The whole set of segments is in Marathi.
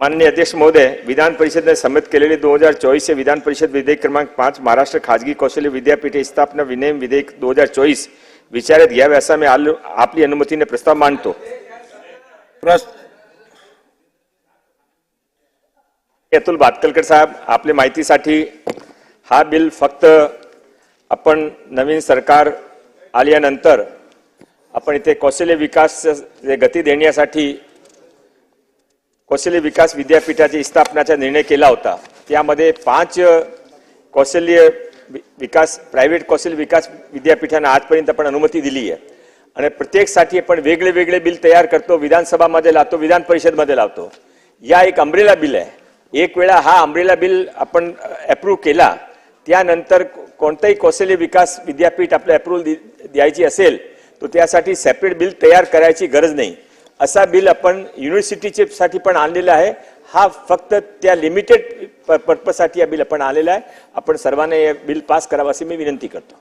माननीय अध्यक्ष महोदय विधान परिषद ने सम्मत केलेले दोन हजार चोवीस चे विधान परिषद विधेयक क्रमांक पाच महाराष्ट्र खाजगी कौशल्य विद्यापीठे स्थापना विनियम विधेयक दोन हजार चोवीस विचारात घ्यावे असा मी आल- आपली अनुमतीने प्रस्ताव मांडतो. अतुल भातकलकर साहेब आपल्या माहितीसाठी हा बिल फक्त आपण नवीन सरकार आल्यानंतर आपण इथे कौशल्य विकास गती देण्यासाठी कौशल्य विकास विद्यापीठाची स्थापनाचा निर्णय केला होता. त्यामध्ये पाच कौशल्य विकास प्रायव्हेट कौशल्य विकास विद्यापीठांना आजपर्यंत आपण अनुमती दिली आहे. आणि प्रत्येकसाठी आपण वेगळे वेगळे बिल तयार करतो विधानसभामध्ये लावतो विधान परिषदमध्ये लावतो. या एक अमरेला बिल आहे. एक वेळा हा अमरेला बिल आपण अप्रूव्ह केला त्यानंतर कोणतंही कौशल्य विकास विद्यापीठ आपलं अप्रूव्हल द्यायची असेल तर त्यासाठी सेपरेट बिल तयार करायची गरज नाही. असा बिल आपण युनिव्हर्सिटीचे साठी पण आणलेला आहे. हा फक्त त्या लिमिटेड पर्पजसाठी हा बिल आपण आलेला आहे. आपण सर्वांना हे बिल पास करावं अशी मी विनंती करतो.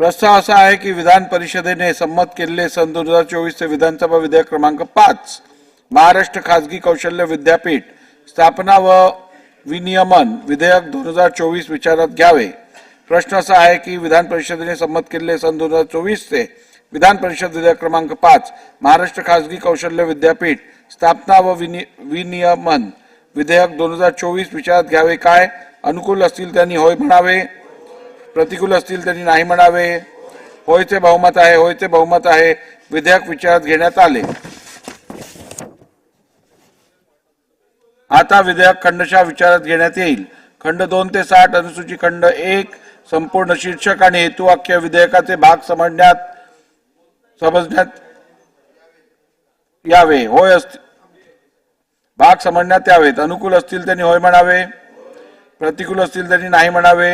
प्रस्ताव असा आहे की विधान परिषदेने संमत केलेले सन दोन हजार चोवीसचे विधानसभा विधेयक क्रमांक पाच महाराष्ट्र खाजगी कौशल्य विद्यापीठ स्थापना व विनियमन विधेयक दोन हजार चोवीस विचारात घ्यावे. प्रश्न असा आहे की विधान परिषदेने संमत केलेले सन दोन हजार चोवीसचे विधान परिषद विधेयक क्रमांक पाच महाराष्ट्र खाजगी कौशल्य विद्यापीठ स्थापना व विनि विनियमन. विधेयक दोन हजार चोवीस विचारात घ्यावे काय? अनुकूल असतील त्यांनी होय म्हणावे. प्रतिकूल असतील त्यांनी नाही म्हणावे. होयचे बहुमत आहे होयचे बहुमत आहे. विधेयक विचारात घेण्यात आले. आता विधेयक खंडशा विचारात घेण्यात येईल. खंड दोन ते साठ अनुसूची खंड एक संपूर्ण शीर्षक आणि हेतुवाक्य विधेयकाचे भाग समजण्यात समजण्यात यावे. होय असतील भाग समजण्यात यावेत. अनुकूल असतील त्यांनी होय म्हणावे. प्रतिकूल असतील त्यांनी नाही म्हणावे.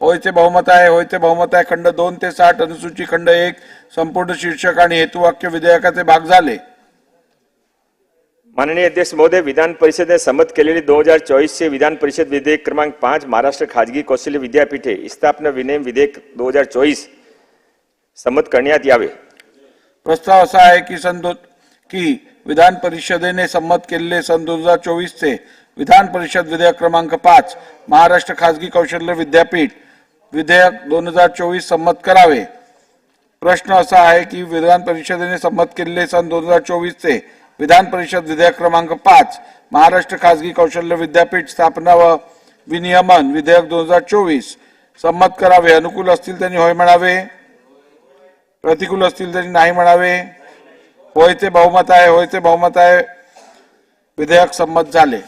होयचे बहुमत आहे होयचे बहुमत आहे. खंड दोन ते साठ अनुसूची खंड एक संपूर्ण शीर्षक आणि हेतुवाक्य विधेयकाचे भाग झाले. माननीय अध्यक्ष महोदय विधान परिषदेने संमत केलेली दोन हजार चोवीसचे विधान परिषद विधेयक क्रमांक पाच महाराष्ट्र खाजगी कौशल्य विद्यापीठे स्थापना विनियम विधेयक दोन हजार चोवीस संमत करण्यात यावे. प्रस्ताव असा आहे की सन दो की विधान परिषदेने संमत केलेले सन दोन हजार चोवीसचे विधान परिषद विधेयक क्रमांक पाच महाराष्ट्र खाजगी कौशल्य विद्यापीठ विधेयक दोन हजार चोवीस संमत करावे. प्रश्न असा आहे की विधान परिषदेने संमत केलेले सन दोन हजार चोवीसचे विधान परिषद विधेयक क्रमांक पाच महाराष्ट्र खाजगी कौशल्य विद्यापीठ स्थापना व विनियमन विधेयक दोन हजार चोवीस संमत करावे. अनुकूल असतील त्यांनी होय म्हणावे. प्रतिकूल असतील तरी नाही म्हणावे. होयचे बहुमत आहे होय ते बहुमत आहे. विधेयक संमत झाले.